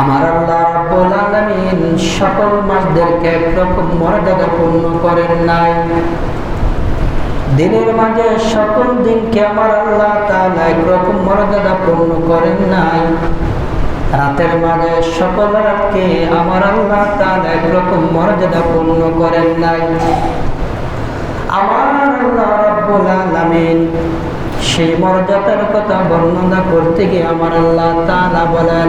আমার আল্লাহ রাব্বুল আলামিন সকল মাসদেরকে একরকম মর্যাদা পূর্ণ করেন নাই। দিনের মাঝে সকল দিনকে আমার আল্লাহ তাআলা একরকম মর্যাদা পূর্ণ করেন নাই। রাতের মাঝে সকল রাতকে আমার আল্লাহ তাআলা একরকম মর্যাদা পূর্ণ করেন নাই। আমার আল্লাহ রাব্বুল আলামিন সেই মর্যাদার কথা বর্ণনা করতে গিয়ে আমার আল্লাহ তাআলা বলেন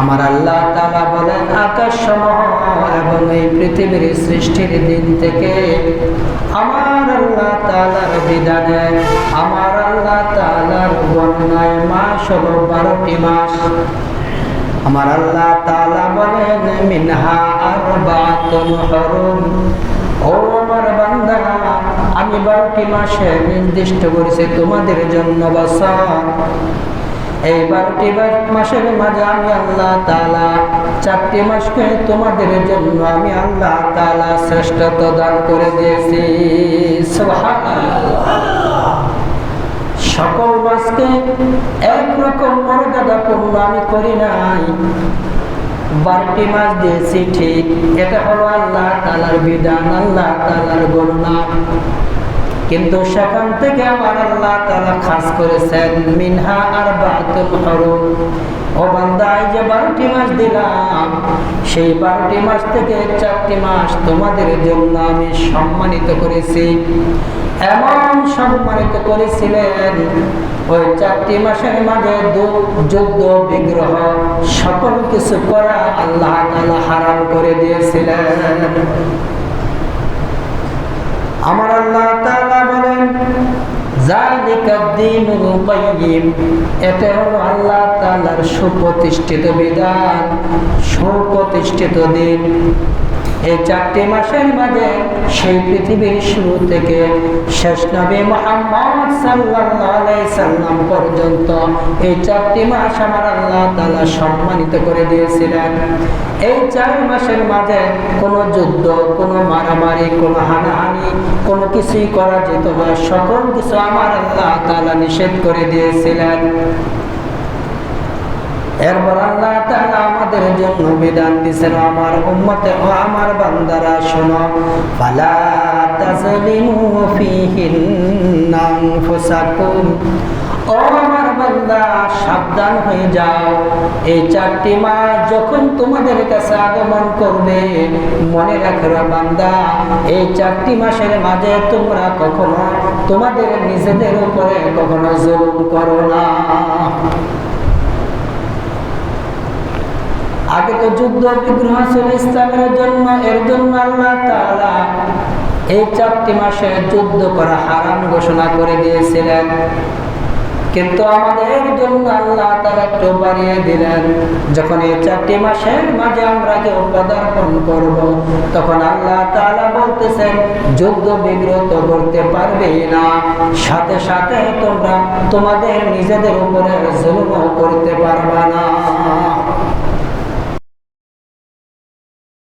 আমার আল্লাহ তালা বলেন, আকাশ সমূহ এবং এই পৃথিবীর সৃষ্টির দিন থেকে আমার আল্লাহ তালার বিধানে, আমার আল্লাহ তালার বন্যায় মাস হলো বারোটি মাস। আমার আল্লাহ তালা বলেন, মিনহা আর হরুম। ও আমার বান্দা, আমি বারোটি মাসে নির্দিষ্ট করেছি তোমাদের জন্য বাসা তোমাদের জন্য আমি আল্লাহ তালা দান করে দিয়েছি। সকল মাসকে একরকম মর্যাদা পূর্ণ আমি করি নাই। বারোটি মাস দিয়েছি ঠিক। এটা হলো আল্লাহ তালার বিধান, আল্লাহ তালার গণনা। কিন্তু সেখান থেকে আমার আল্লাহ তালা খাস করেছেন, মিনহা আর হরুম। ও বান্দায় যে বারোটি মাস দিলাম, সেই বারোটি মাস থেকে চারটি মাস তোমাদের জন্য আমি সম্মানিত করেছি। এমন সম্মানিত করেছিলেন, ওই চারটি মাসের মাঝে যুদ্ধ, বিগ্রহ, সকল কিছু করা আল্লাহ তালা হারাম করে দিয়েছিলেন আমার আল্লাহ তাআলা বলেন জালিকা দ্বীনুল কাইয়্যিম এটা হলো আল্লাহ তাআলার সুপ্রতিষ্ঠিত বিধান সুপ্রতিষ্ঠিত দিন। এই চারটি মাসের মাঝে সেই পৃথিবীর শুরু থেকে শেষ নবী মোহাম্মদ সাল্লাম পর্যন্ত এই চারটি মাস আমার আল্লাহ তালা সম্মানিত করে দিয়েছিলেন। এই চার মাসের মাঝে কোনো যুদ্ধ, কোনো মারামারি, কোনো হানাহানি, কোনো কিছুই করা যেত না। সকল কিছু আমার আল্লাহ তালা নিষেধ করে দিয়েছিলেন। এরপর আল্লাহ তাআলা আমাদের জন্য বিধান দিয়েছেন আমার উম্মতে ও আমার বান্দারা শোনো, ফালা তাজলিমু ফীহিন্না আনফুসাকুম। ও আমার বান্দা, সাবধান হয়ে যাও। এই চারটি মাস যখন তোমাদের কাছে আগমন করবে, মনে রাখো বান্দা, এই চারটি মাসের মাঝে তোমরা কখনো তোমাদের নিজেদের উপরে কখনো জুলুম করো না। আগে তো যুদ্ধ বিগ্রহ ছিল ইসলামের জন্য, এর জন্য আল্লাহ তাআলা এই চারটি মাসে যুদ্ধ করা হারাম ঘোষণা করে দিয়েছিলেন। কিন্তু আমাদের জন্য আল্লাহ তারা একটু বাড়িয়ে দিলেন। যখন এই চারটি মাসের মাঝে আমরা কেউ পদার্পণ করব, তখন আল্লাহ তালা বলতেছেন, যুদ্ধ বিগ্রত করতে পারবে না। সাথে সাথে তোমরা তোমাদের নিজেদের উপরে জুলুম করতে পারবা না।